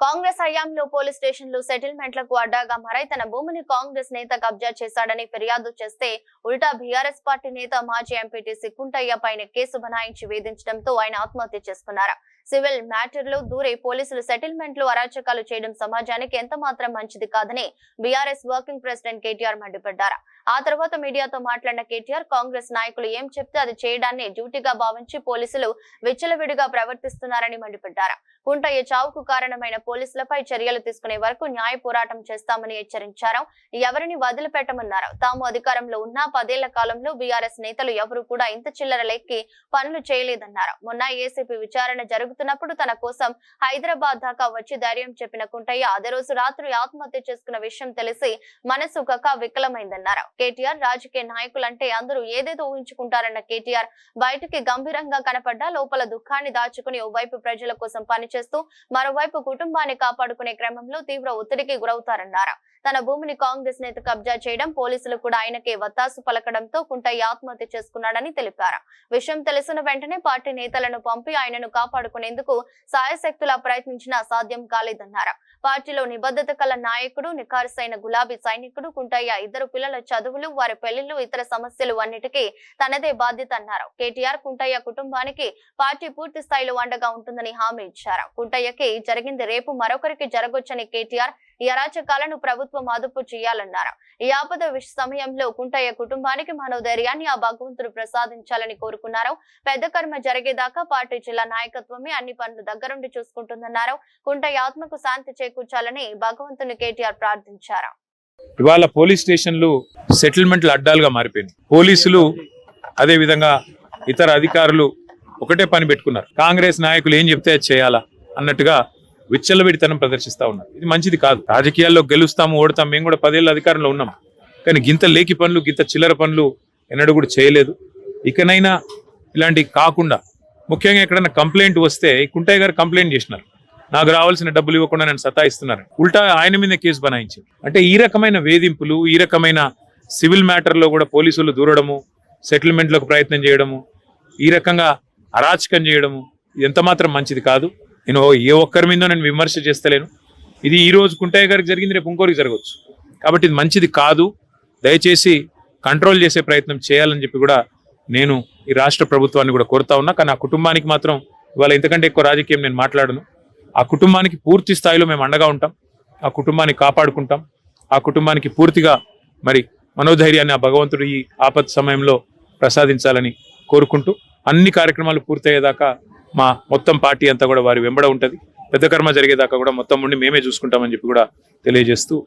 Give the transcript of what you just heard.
కాంగ్రెస్ హయాంలో పోలీస్ స్టేషన్లు సెటిల్మెంట్లకు అడ్డాగా మరై తన భూమిని కాంగ్రెస్ నేత కబ్జా చేశాడని ఫిర్యాదు చేస్తే ఉల్టా బీఆర్ఎస్ పార్టీ నేత మాజీ ఎంపీటీ కుంటయ్య పైన కేసు బనాయించి వేధించడంతో ఆయన ఆత్మహత్య చేసుకున్నారు? సివిల్ మ్యాటర్లు దూరే పోలీసులు సెటిల్మెంట్లు అరాచకాలు చేయడం సమాజానికి ఎంత మాత్రం మంచిది కాదని బీఆర్ఎస్ వర్కింగ్ ప్రెసిడెంట్ కేటీఆర్ మండిపడ్డారు. ఆ తర్వాత మీడియాతో మాట్లాడిన కేటీఆర్ కాంగ్రెస్ నాయకులు ఏం చెప్తే అది చేయడాన్ని డ్యూటీగా భావించి పోలీసులు విచ్చలవిడిగా ప్రవర్తిస్తున్నారని మండిపడ్డారు. కుంటయ్య చావుకు కారణమైన పోలీసులపై చర్యలు తీసుకునే వరకు న్యాయ పోరాటం చేస్తామని హెచ్చరించారు. ఎవరిని వదిలిపెట్టమన్నారు? తాము అధికారంలో ఉన్న పదేళ్ళ కాలంలో బీఆర్ఎస్ నేతలు ఎవరు కూడా ఇంత చిల్లర లెక్కి పనులు చేయలేదన్నారు. మొన్న ఏసీపీ విచారణ జరుగుతున్నప్పుడు తన కోసం హైదరాబాద్ దాకా వచ్చి ధైర్యం చెప్పిన కుంటయ్య అదే రోజు రాత్రి ఆత్మహత్య చేసుకున్న విషయం తెలిసి మనసు కక వికలమైందన్నారు. కేటీఆర్ రాజకీయ నాయకులంటే అందరూ ఏదేదో ఊహించుకుంటారన్న కేటీఆర్ బయటికి గంభీరంగా కనపడ్డా లోపల దుఃఖాన్ని దాచుకుని ఓవైపు ప్రజల కోసం పనిచేస్తూ మరోవైపు కుటుంబాన్ని కాపాడుకునే క్రమంలో తీవ్ర ఒత్తిడికి గురవుతారన్నారు. తన భూమిని కాంగ్రెస్ నేత కబ్జా చేయడం పోలీసులు కూడా ఆయనకే వత్తాసు పలకడంతో కుంటయ్య ఆత్మహత్య చేసుకున్నాడని తెలిపారు. విషయం తెలిసిన వెంటనే పార్టీ నేతలను పంపి ఆయనను కాపాడుకునేందుకు సాయశక్తులా ప్రయత్నించినా సాధ్యం కాలేదన్నారు. పార్టీలో నిబద్ధత కల నాయకుడు నిఖారుసైన గులాబీ సైనికుడు కుంటయ్య ఇద్దరు పిల్లల చదువులు వారి పెళ్ళిళ్ళు ఇతర సమస్యలు అన్నిటికీ తనదే బాధ్యత అన్నారు. కేటీఆర్ కుంటయ్య కుటుంబానికి పార్టీ పూర్తి స్థాయిలో అండగా ఉంటుందని హామీ ఇచ్చారు. కుంటయ్యకి జరిగింది రేపు మరొకరికి జరగొచ్చని కేటీఆర్ ఈ అరాచకాలను ప్రభుత్వం అదుపు చేయాలన్నారు. ఈ ఆపద సమయంలో కుంటయ్య కుటుంబానికి మనోధైర్యాన్ని ఆ భగవంతుడు ప్రసాదించాలని కోరుకున్నారు. పెద్ద కర్మ జరిగేదాకా పార్టీ జిల్లా నాయకత్వమే అన్ని పనులు దగ్గరుండి చూసుకుంటుందన్నారు. కుంటయ్య ఆత్మకు శాంతి చేకూర్చాలని భగవంతుని కేటీఆర్ ప్రార్థించారు. ఇవాళ పోలీస్ స్టేషన్లు సెటిల్మెంట్లు అడ్డాలుగా మారిపోయినాయి. పోలీసులు అదే విధంగా ఇతర అధికారులు ఒకటే పని పెట్టుకున్నారు. కాంగ్రెస్ నాయకులు ఏం చెప్తే చేయాలా అన్నట్టుగా విచ్చలవిడితనం ప్రదర్శిస్తా ఉన్నారు. ఇది మంచిది కాదు. రాజకీయాల్లో గెలుస్తాము ఓడతాం మేము కూడా పదేళ్ళ అధికారంలో ఉన్నాం. కానీ గింత లేకి పనులు గింత చిల్లర పనులు ఎన్నడూ కూడా చేయలేదు. ఇకనైనా ఇలాంటివి కాకుండా ముఖ్యంగా ఎక్కడైనా కంప్లైంట్ వస్తే కుంటయ్య గారు కంప్లైంట్ చేసినారు. నాకు రావాల్సిన డబ్బులు ఇవ్వకుండా నేను సతాయిస్తున్నారు ఉల్టా ఆయన మీద కేసు బనాయించింది అంటే ఈ రకమైన వేధింపులు ఈ రకమైన సివిల్ మ్యాటర్లో కూడా పోలీసులు దూరడము సెటిల్మెంట్లకు ప్రయత్నం చేయడము ఈ రకంగా అరాచకం చేయడము ఎంతమాత్రం ఎంత మాత్రం మంచిది కాదు. నేను ఏ ఒక్కరి మీద నేను విమర్శ చేస్తలేను. ఇది ఈ రోజు కుంటయ్య గారికి జరిగింది రేపు ఇంకోరికి జరగవచ్చు. కాబట్టి ఇది మంచిది కాదు. దయచేసి కంట్రోల్ చేసే ప్రయత్నం చేయాలని చెప్పి కూడా నేను ఈ రాష్ట్ర ప్రభుత్వాన్ని కూడా కోరుతా ఉన్నా. కానీ ఆ కుటుంబానికి మాత్రం ఇవాళ ఇంతకంటే ఎక్కువ రాజకీయం నేను మాట్లాడను. ఆ కుటుంబానికి పూర్తి స్థాయిలో మేము అండగా ఉంటాం. ఆ కుటుంబాన్ని కాపాడుకుంటాం. ఆ కుటుంబానికి పూర్తిగా మరి మనోధైర్యాన్ని ఆ భగవంతుడు ఈ ఆపత్ సమయంలో ప్రసాదించాలని కోరుకుంటూ అన్ని కార్యక్రమాలు పూర్తయ్యేదాకా మా మొత్తం పార్టీ అంతా కూడా వారి వెంబడ ఉంటుంది. పెద్ద కర్మ జరిగేదాకా కూడా మొత్తం ఉండి మేమే చూసుకుంటామని చెప్పి కూడా తెలియజేస్తూ